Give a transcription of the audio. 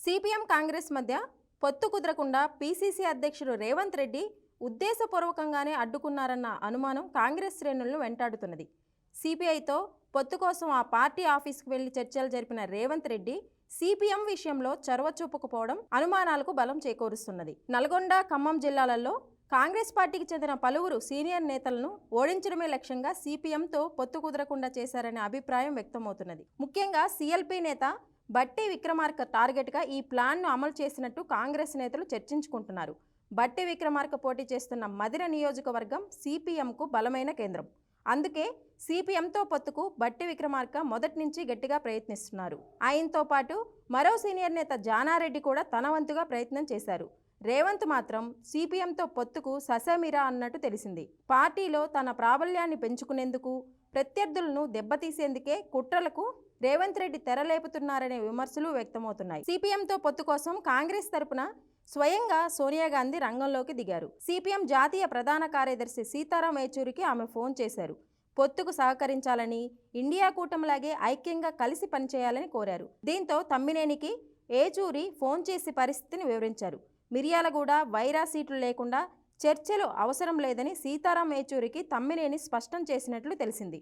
CPM Congress మధ్య పొత్తు కుదరకుండా PCC అధ్యక్షుడు రేవంత్ రెడ్డి ఉద్దేశపూర్వకంగానే అడ్డుకున్నారన్న అనుమానం కాంగ్రెస్ శ్రేణులను వెంటాడుతున్నది. సిపిఐతో పొత్తు కోసం ఆ పార్టీ ఆఫీస్కు వెళ్ళి చర్చలు జరిపిన రేవంత్ రెడ్డి సిపిఎం విషయంలో చొరవ చూపకపోవడం అనుమానాలకు బలం చేకూరుస్తున్నది. నల్గొండ ఖమ్మం జిల్లాలలో కాంగ్రెస్ పార్టీకి చెందిన పలువురు సీనియర్ నేతలను ఓడించడమే లక్ష్యంగా సిపిఎంతో పొత్తు కుదరకుండా చేశారనే అభిప్రాయం వ్యక్తమవుతున్నది. ముఖ్యంగా సిఎల్పీ నేత బట్టి విక్రమార్క టార్గెట్గా ఈ ప్లాన్ను అమలు చేసినట్టు కాంగ్రెస్ నేతలు చర్చించుకుంటున్నారు. బట్టి విక్రమార్క పోటీ చేస్తున్న మదిర నియోజకవర్గం సిపిఎంకు బలమైన కేంద్రం. అందుకే సిపిఎంతో పొత్తుకు బట్టి విక్రమార్క మొదటి నుంచి గట్టిగా ప్రయత్నిస్తున్నారు. ఆయనతో పాటు మరో సీనియర్ నేత జానారెడ్డి కూడా తన వంతుగా ప్రయత్నం చేశారు. రేవంత్ మాత్రం సిపిఎంతో పొత్తుకు ససేమిరా అన్నట్టు తెలిసింది. పార్టీలో తన ప్రాబల్యాన్ని పెంచుకునేందుకు ప్రత్యర్థులను దెబ్బతీసేందుకే కుట్రలకు రేవంత్ రెడ్డి తెరలేపుతున్నారనే విమర్శలు వ్యక్తమవుతున్నాయి. సిపిఎంతో పొత్తు కోసం కాంగ్రెస్ తరపున స్వయంగా సోనియా గాంధీ రంగంలోకి దిగారు. సిపిఎం జాతీయ ప్రధాన కార్యదర్శి సీతారాం ఏచూరికి ఆమె ఫోన్ చేశారు. పొత్తుకు సహకరించాలని ఇండియా కూటమిలాగే ఐక్యంగా కలిసి పనిచేయాలని కోరారు. దీంతో తమ్మినేనికి ఏచూరి ఫోన్ చేసి పరిస్థితిని వివరించారు. మిర్యాలగూడ వైరా సీట్లు లేకుండా చర్చలు అవసరం లేదని సీతారాం ఏచూరికి తమ్మినేని స్పష్టం చేసినట్లు తెలిసింది.